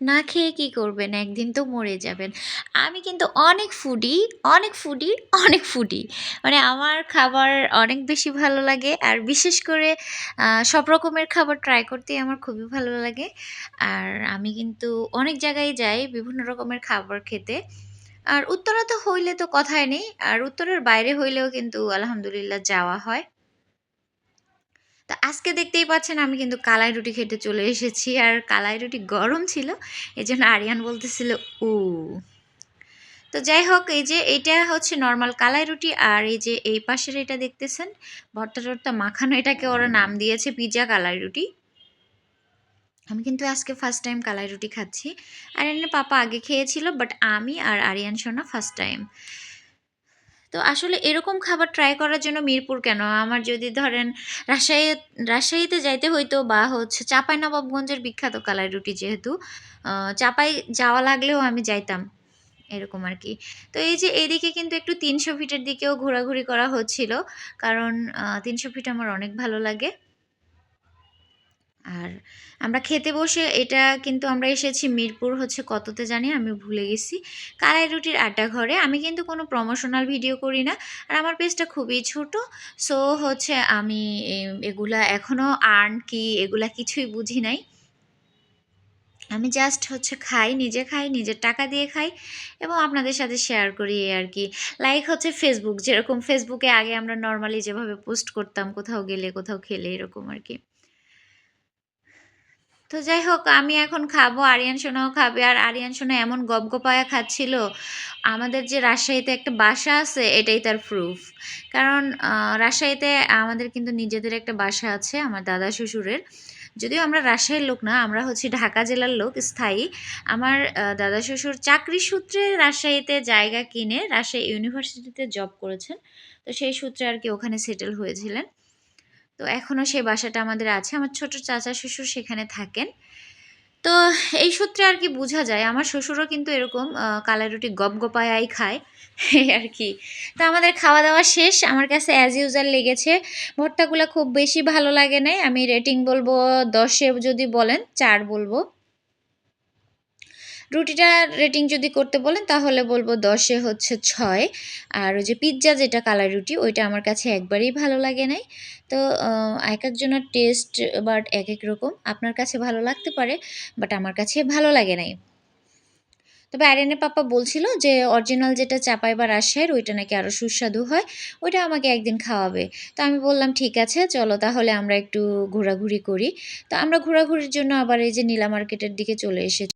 না খেয়ে কি করবেন? একদিন তো মরে যাবেন। আমি কিন্তু অনেক ফুডি অনেক ফুডি অনেক ফুডি মানে আমার খাবার অনেক বেশি ভালো লাগে। আর বিশেষ করে সব রকমের খাবার ট্রাই করতেই আমার খুবই ভালো লাগে। আর আমি কিন্তু অনেক জায়গায় যাই বিভিন্ন রকমের খাবার খেতে। আর উত্তরা তো হইলে তো কথাই নেই। আর উত্তরের বাইরে হইলেও কিন্তু আলহামদুলিল্লাহ যাওয়া হয়। তো আজকে দেখতেই পাচ্ছেন আমি কিন্তু কালাই রুটি খেতে চলে এসেছি। আর কালাই রুটি গরম ছিল এই জন্য আরিয়ান বলতেছিল উ তো যাই হোক, এই যে এইটা হচ্ছে নর্মাল কালাই রুটি, আর এই যে এই পাশের এটা দেখতেছেন, ভর্তা টর্তা মাখানো, এটাকে ওরা নাম দিয়েছে পিজা কালাই রুটি। আমি কিন্তু আজকে ফার্স্ট টাইম কালাই রুটি খাচ্ছি। আরিয়ানের পাপা আগে খেয়েছিল বাট আমি আর আরিয়ান সোনা ফার্স্ট টাইম তো আসলে এরকম খাবার ট্রাই করার জন্য মিরপুর কেন? আমার যদি ধরেন রাজশাহী, রাজশাহীতে যাইতে হইতো বা হচ্ছে চাপাই নবাবগঞ্জের বিখ্যাত কালার রুটি যেহেতু চাপাই যাওয়া লাগলেও আমি যাইতাম এরকম আর কি। তো এই যে এদিকে কিন্তু একটু তিনশো ফিটের দিকেও ঘোরাঘুরি করা হচ্ছিল, কারণ তিনশো ফিট আমার অনেক ভালো লাগে। আর আমরা খেতে বসে এটা কিন্তু আমরা এসেছি মিরপুর হচ্ছে কততে জানি আমি ভুলে গেছি। কালাই রুটির আড্ডা ঘরে। আমি কিন্তু কোনো প্রমোশনাল ভিডিও করি না। আর আমার পেজটা খুবই ছোট। সো হচ্ছে আমি এগুলা এখনও আর্ন কি এগুলা কিছুই বুঝি নাই। আমি জাস্ট হচ্ছে খাই, নিজে খাই, নিজের টাকা দিয়ে খাই এবং আপনাদের সাথে শেয়ার করি আর কি। লাইক হচ্ছে ফেসবুক যেরকম ফেসবুকে আগে আমরা নর্মালি যেভাবে পোস্ট করতাম, কোথাও গেলে কোথাও খেলে, এরকম আর কি। তো যাই হোক, আমি এখন খাব, আরিয়ান সোনাও খাবে। আর আরিয়ান সোনা এমন গপগপায়া খাচ্ছিল, আমাদের যে রাজশাহীতে একটা বাসা আছে, এটাই তার প্রুফ কারণ রাজশাহীতে আমাদের কিন্তু নিজেদের একটা বাসা আছে, আমার দাদা শ্বশুরের। যদিও আমরা রাজশাহীর লোক না, আমরা হচ্ছি ঢাকা জেলার লোক, স্থায়ী। আমার দাদা শ্বশুর চাকরি সূত্রে রাজশাহীতে জায়গা কিনে রাজশাহী ইউনিভার্সিটিতে জব করেছেন। তো সেই সূত্রে আর কি ওখানে সেটেল হয়েছিলেন। তো এখনও সেই বাসাটা আমাদের আছে। আমার ছোট চাচা শ্বশুর সেখানে থাকেন। তো এই সূত্রে আর কি বোঝা যায়, আমার শ্বশুরও কিন্তু এরকম কালার রুটি গপ গপায়াই খায় আর কি। তো আমাদের খাওয়া দাওয়া শেষ। আমার কাছে অ্যাজ ইউজার লেগেছে। ভর্তাগুলো খুব বেশি ভালো লাগে নাই। আমি রেটিং বলব দশে যদি বলেন, চার বলব। রুটিটা রেটিং যদি করতে বলেন, তাহলে বলব দশে হচ্ছে ছয়। আর ওই যে পিৎজা যেটা কালার রুটি, ওইটা আমার কাছে একবারেই ভালো লাগে নাই। তো এক একজনের টেস্ট বাট এক এক রকম। আপনার কাছে ভালো লাগতে পারে বাট আমার কাছে ভালো লাগে নাই। তবে আরিয়ানের পাপা বলছিল যে অরিজিনাল যেটা চাপাই বা রাজশাহীর, ওইটা নাকি আরও সুস্বাদু হয়। ওইটা আমাকে একদিন খাওয়াবে। তো আমি বললাম, ঠিক আছে, চলো তাহলে আমরা একটু ঘোরাঘুরি করি। তো আমরা ঘোরাঘুরির জন্য আবার এই যে নীলা মার্কেটের দিকে চলে এসেছি।